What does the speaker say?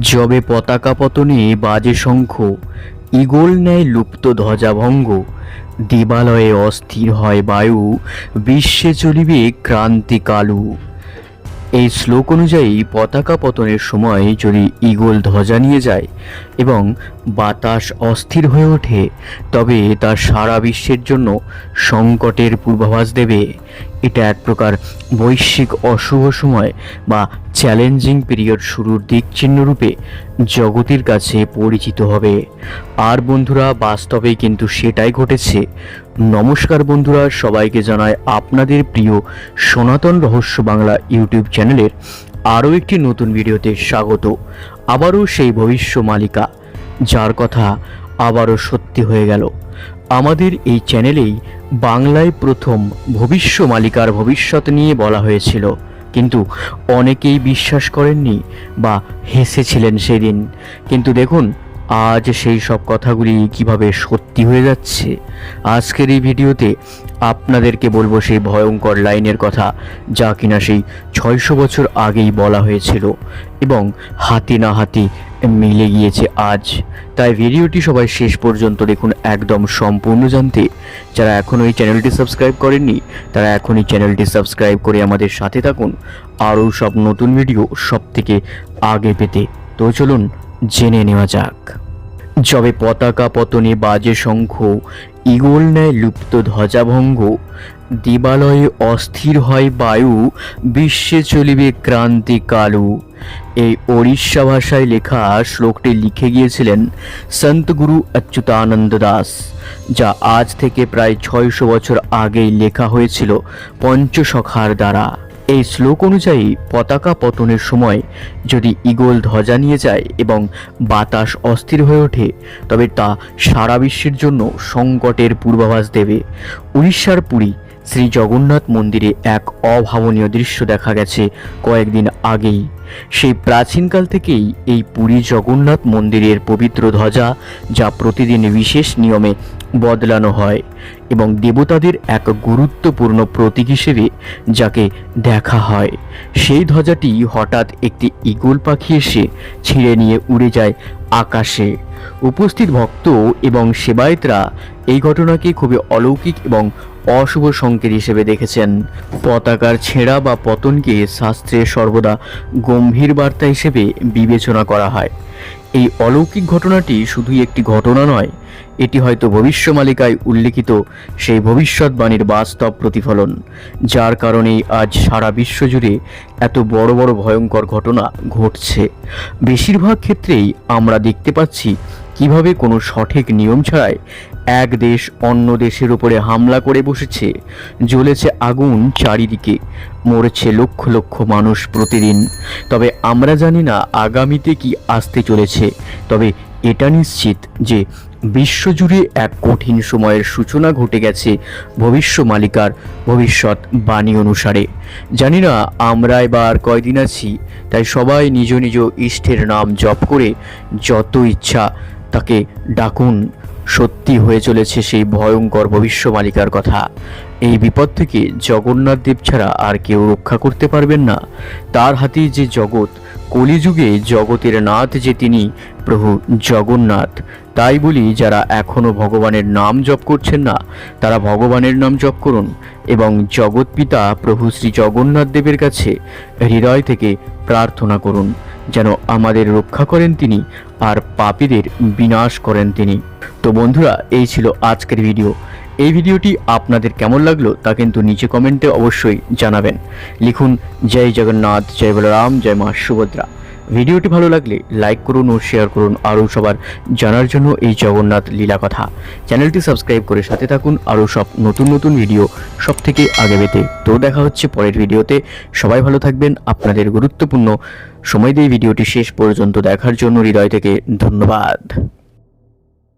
জবে পতাকা পতনে বাজে শঙ্খ ইগল নেয় লুপ্ত ধ্বজাভঙ্গ দেবালয়ে অস্থির হয় বায়ু, বিশ্বে চলিবে ক্রান্তি কালু। এই শ্লোক অনুযায়ী পতাকা পতনের সময় যদি ইগল ধ্বজা নিয়ে যায় এবং বাতাস অস্থির হয়ে ওঠে, তবে তা সারা বিশ্বের জন্য সংকটের পূর্বাভাস দেবে। এটা এক প্রকার বৈশ্বিক অশুভ সময় বা চ্যালেঞ্জিং পিরিয়ড শুরুর দিক চিহ্নরূপে জগতের কাছে পরিচিত হবে। আর বন্ধুরা, বাস্তবেই কিন্তু সেটাই ঘটেছে। নমস্কার বন্ধুরা, সবাইকে জানায় আপনাদের প্রিয় সনাতন রহস্য বাংলা ইউটিউব চ্যানেলের আরও একটি নতুন ভিডিওতে স্বাগত। আবারও সেই ভবিষ্য মালিকা, যার কথা আবারও সত্যি হয়ে গেল। আমাদের এই চ্যানেলেই বাংলায় প্রথম ভবিষ্য মালিকার ভবিষ্যৎ নিয়ে বলা হয়েছিল। কিন্তু অনেকেই বিশ্বাস করেননি বা হেসেছিলেন সেদিন। কিন্তু দেখুন আজ সেই সব কথাগুলি কীভাবে সত্যি হয়ে যাচ্ছে? আজকের এই ভিডিওতে আপনাদেরকে বলব সেই ভয়ঙ্কর লাইনের কথা, যা কিনা সেই ছয়শো বছর আগেই বলা হয়েছিল এবং হাতি না হাতি মিলে গিয়েছে আজ। তাই ভিডিওটি সবাই শেষ পর্যন্ত দেখুন একদম সম্পূর্ণ জানতে। যারা এখনও এই চ্যানেলটি সাবস্ক্রাইব করেননি, তারা এখনই চ্যানেলটি সাবস্ক্রাইব করে আমাদের সাথে থাকুন। আরও সব নতুন ভিডিও সব থেকে আগে পেতে। তো চলুন জেনে নেওয়া যাক। যবে পতাকা পতনে বাজে শঙ্খ ইগল নেয় লুপ্ত ধ্বজাভঙ্গ, দিবালয়ে অস্থির হয় বায়ু, বিশ্বে চলিবে ক্রান্তি কালু। এই ওড়িশা ভাষায় লেখা শ্লোকটি লিখে গিয়েছিলেন সন্তগুরু অচ্যুতানন্দ দাস, যা আজ থেকে প্রায় ছয়শো বছর আগেই লেখা হয়েছিল পঞ্চসখার দ্বারা। এই শ্লোক অনুযায়ী পতাকা পতনের সময় যদি ইগল ধ্বজা নিয়ে যায় এবং বাতাস অস্থির হয়ে ওঠে, তবে তা সারা বিশ্বের জন্য সংকটের পূর্বাভাস দেবে। উড়িষ্যার পুরী শ্রী জগন্নাথ মন্দিরে এক অভাবনীয় দৃশ্য দেখা গেছে কয়েকদিন আগেই। সেই প্রাচীনকাল থেকেই এই পুরী জগন্নাথ মন্দিরের পবিত্র ধ্বজা যা প্রতিদিন বিশেষ নিয়মে বদলানো হয় এবং দেবতাদের এক গুরুত্বপূর্ণ প্রতীক হিসেবে যাকে দেখা হয়। সেই ধ্বজাটি হঠাৎ একটি ইগল পাখি এসে ছিঁড়ে নিয়ে উড়ে যায় আকাশে। উপস্থিত ভক্ত এবং সেবায়তরা এই ঘটনাকে খুবই অলৌকিক এবং অশুভ সংকেত হিসেবে দেখেছেন। পতাকার ছেঁড়া বা পতনকে শাস্ত্রে সর্বদা গম্ভীর বার্তা হিসেবে বিবেচনা করা হয়। এই অলৌকিক ঘটনাটি শুধুই একটি ঘটনা নয় এটি হয়তো ভবিষ্যমালিকায় উল্লেখিত সেই ভবিষ্যৎবাণীর বাস্তব প্রতিফলন, যার কারণেই আজ সারা বিশ্ব জুড়ে এত বড় বড় ভয়ঙ্কর ঘটনা ঘটছে। বেশিরভাগ ক্ষেত্রেই আমরা দেখতে পাচ্ছি কীভাবে কোনো সঠিক নিয়ম ছাড়াই এক দেশ অন্য দেশের উপরে হামলা করে বসেছে, জ্বলেছে আগুন চারিদিকে, মরেছে লক্ষ লক্ষ মানুষ প্রতিদিন। তবে আমরা জানি না আগামীতে কি আসতে চলেছে, তবে এটা নিশ্চিত যে বিশ্বজুড়ে এক কঠিন সময়ের সূচনা ঘটে গেছে ভবিষ্য মালিকার ভবিষ্যৎ বাণী অনুসারে। জানি না, আমরা এবার কয়দিন আছি, তাই সবাই নিজ নিজ ইষ্টের নাম জপ করে যত ইচ্ছা তাকে ডাকুন। সত্যি হয়ে চলেছে সেই ভয়ঙ্কর ভবিষ্য মালিকার কথা। এই বিপদ থেকে জগন্নাথ দেব ছাড়া আর কেউ রক্ষা করতে পারবেন না। তার হাতেই যে জগৎ কলিযুগে জগতের নাথ যে তিনি, প্রভু জগন্নাথ। তাই বলি, যারা এখনও ভগবানের নাম জপ করছেন না, তারা ভগবানের নাম জপ করুন এবং জগৎ পিতা প্রভু শ্রী জগন্নাথ দেবের কাছে হৃদয় থেকে প্রার্থনা করুন, যেন আমাদের রক্ষা করেন তিনি আর পাপীদের বিনাশ করেন তিনি। তো বন্ধুরা, এই ছিল আজকের ভিডিও। এই ভিডিওটি আপনাদের কেমন লাগল তা কিন্তু নিচে কমেন্টে অবশ্যই জানাবেন। লিখুন, জয় জগন্নাথ, জয় বলরাম, জয় মা সুভদ্রা। ভিডিওটি ভালো লাগলে লাইক করুন ও শেয়ার করুন আরও সবার জানার জন্য এই জগন্নাথ লীলা কথা। চ্যানেলটি সাবস্ক্রাইব করে সাথে থাকুন আরও সব নতুন নতুন ভিডিও সব থেকে আগে পেতে। তো দেখা হচ্ছে পরের ভিডিওতে। সবাই ভালো থাকবেন। আপনাদের গুরুত্বপূর্ণ সময় দিয়ে ভিডিওটি শেষ পর্যন্ত দেখার জন্য হৃদয় থেকে ধন্যবাদ।